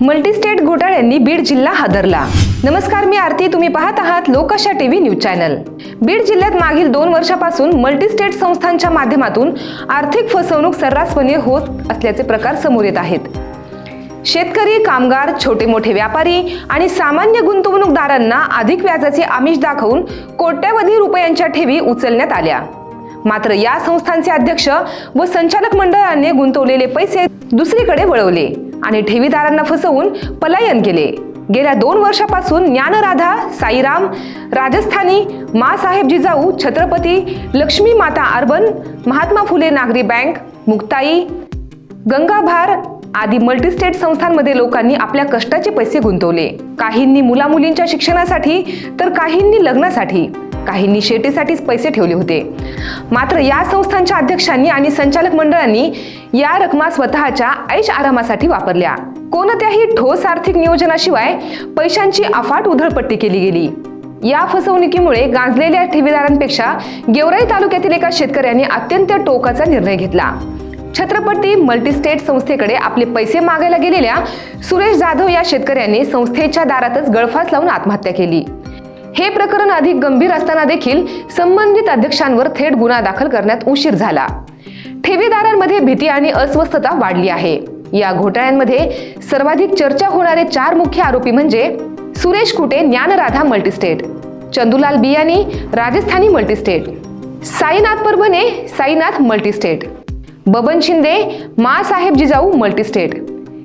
Multi-state घोटाळ्यांनी Beed जिल्हा हादरला. नमस्कार मी आरती. तुम्ही पाहत आहात लोकशा टीव्ही न्यूज चॅनल. बीड जिल्ह्यात मागील दोन वर्षापासून मल्टीस्टेट संस्थांच्या माध्यमातून आर्थिक फसवणूक सर्रासपणे होत असल्याचे प्रकार समोर येत आहेत. शेतकरी कामगार छोटे मोठे व्यापारी आणि सामान्य गुंतवणूकदारांना अधिक व्याजाचे आमिष दाखवून कोट्यवधी रुपयांच्या ठेवी उचलण्यात आल्या. मात्र या संस्थांचे अध्यक्ष व संचालक मंडळाने गुंतवलेले पैसे दुसरीकडे वळवले. आणि ठेवीदारांना फसवून पलायन केले. गेल्या दोन वर्षापासून ज्ञानराधा साईराम राजस्थानी मासाहेब जिजाऊ छत्रपती लक्ष्मी माता अर्बन महात्मा फुले नागरी बँक मुक्ताई गंगाभार आदी मल्टीस्टेट संस्थांमध्ये लोकांनी आपल्या कष्टाचे पैसे गुंतवले. काहींनी मुलामुलींच्या शिक्षणासाठी तर काहींनी लग्नासाठी. काहींनी शेतीसाठीच पैसे ठेवले होते. मात्र या संस्थांच्या अध्यक्षांनी आणि संचालक मंडळांनी या रकमा स्वतःच्या ऐश आरामासाठी वापरल्या. कोणत्याही ठोस आर्थिक नियोजनाशिवाय पैशांची अफाट उधळपट्टी केली गेली. या फसवणुकीमुळे गांजलेल्या ठेवीदारांपेक्षा गेवराई तालुक्यातील एका शेतकऱ्याने अत्यंत टोकाचा निर्णय घेतला. छत्रपती मल्टीस्टेट संस्थेकडे आपले पैसे मागायला गेलेल्या सुरेश जाधव या शेतकऱ्याने संस्थेच्या दारातच गळफास लावून आत्महत्या केली. हे प्रकरण अधिक गंभीर असताना देखील संबंधित अध्यक्षांवर थेट गुन्हा दाखल करण्यात उशीर झाला. ठेवीदारांमध्ये भीती आणि अस्वस्थता वाढली आहे. या घोटाळ्यांमध्ये सर्वाधिक चर्चा होणारे चार मुख्य आरोपी म्हणजे Suresh Kute Dnyanradha multistate Chandulal Biyani Rajasthani multistate Sainath Parbhane Sainath multistate Baban Shinde Masaheb Jijau multistate.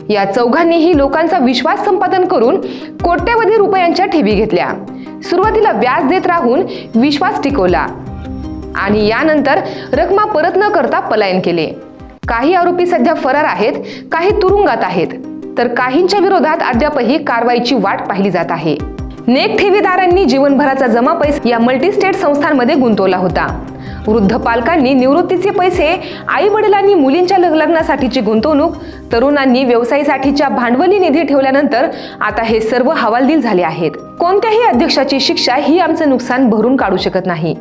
या चौघांनीही लोकांचा विश्वास संपादन करून कोट्यवधी रुपयांच्या ठेवी घेतल्या. सुरुवातीला व्याज देत राहून विश्वास टिकवला. आणि यानंतर रकमा परत न करता पलायन केले. काही आरोपी सध्या फरार आहेत काही तुरुंगात आहेत. तर काहींच्या विरोधात अद्यापही कारवाईची वाट पाहिली जात आहे. नेक ठेवीदारांनी जीवनभराचा जमा पैसा या मल्टीस्टेट संस्थांमध्ये गुंतवला होता. वृद्ध पालकांनी निवृत्तीचे पैसे आई वडिलांनी मुलींच्या लग्नासाठीची गुंतवणूक तरुणांनी व्यवसायासाठीच्या भांडवली निधी ठेवल्यानंतर आता हे सर्व हवालदिल झाले आहेत. कोणत्याही अध्यक्षाची शिक्षा ही आमचं नुकसान भरून काढू शकत नाही.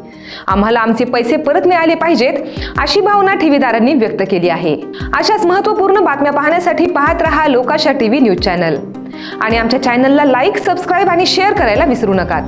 आम्हाला आमचे पैसे परत मिळाले पाहिजेत अशी भावना ठेवीदारांनी व्यक्त केली आहे. अशाच महत्त्वपूर्ण बातम्या पाहण्यासाठी पाहत रहा लोकाशा टीव्ही न्यूज चॅनल. आणि आमच्या चॅनलला लाईक सबस्क्राईब आणि शेअर करायला विसरू नका.